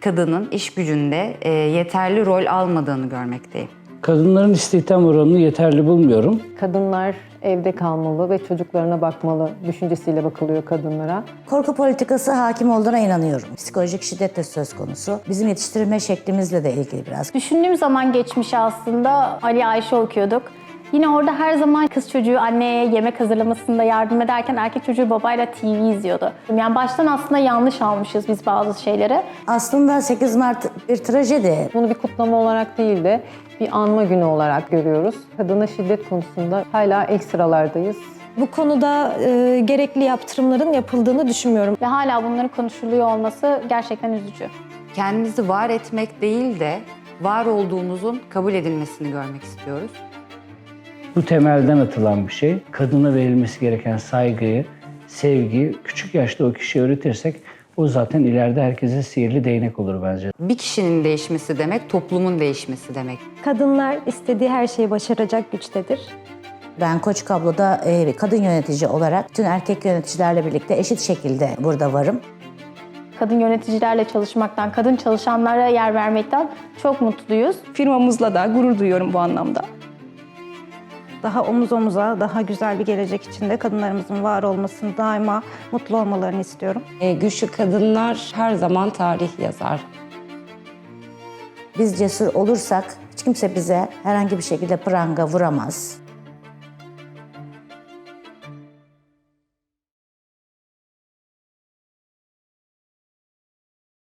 kadının iş gücünde e, yeterli rol almadığını görmekteyim. Kadınların istihdam oranını yeterli bulmuyorum. Kadınlar evde kalmalı ve çocuklarına bakmalı düşüncesiyle bakılıyor kadınlara. Korku politikası hakim olduğuna inanıyorum. Psikolojik şiddet de söz konusu. Bizim yetiştirme şeklimizle de ilgili biraz. Düşündüğüm zaman geçmişi aslında Ali Ayşe okuyorduk. Yine orada her zaman kız çocuğu anneye yemek hazırlamasında yardım ederken erkek çocuğu babayla TV izliyordu. Yani baştan aslında yanlış almışız biz bazı şeyleri. Aslında 8 Mart bir trajedi. Bunu bir kutlama olarak değil de bir anma günü olarak görüyoruz. Kadına şiddet konusunda hala ilk sıralardayız. Bu konuda e, gerekli yaptırımların yapıldığını düşünmüyorum. Ve hala bunların konuşuluyor olması gerçekten üzücü. Kendimizi var etmek değil de var olduğumuzun kabul edilmesini görmek istiyoruz. Bu temelden atılan bir şey. Kadına verilmesi gereken saygıyı, sevgiyi küçük yaşta o kişiye öğretirsek o zaten ileride herkese sihirli değnek olur bence. Bir kişinin değişmesi demek toplumun değişmesi demek. Kadınlar istediği her şeyi başaracak güçtedir. Ben Koç Kablo'da e, kadın yönetici olarak tüm erkek yöneticilerle birlikte eşit şekilde burada varım. Kadın yöneticilerle çalışmaktan, kadın çalışanlara yer vermekten çok mutluyuz. Firmamızla da gurur duyuyorum bu anlamda. Daha omuz omuza, daha güzel bir gelecek içinde kadınlarımızın var olmasını, daima mutlu olmalarını istiyorum. E, güçlü kadınlar her zaman tarih yazar. Biz cesur olursak hiç kimse bize herhangi bir şekilde pranga vuramaz.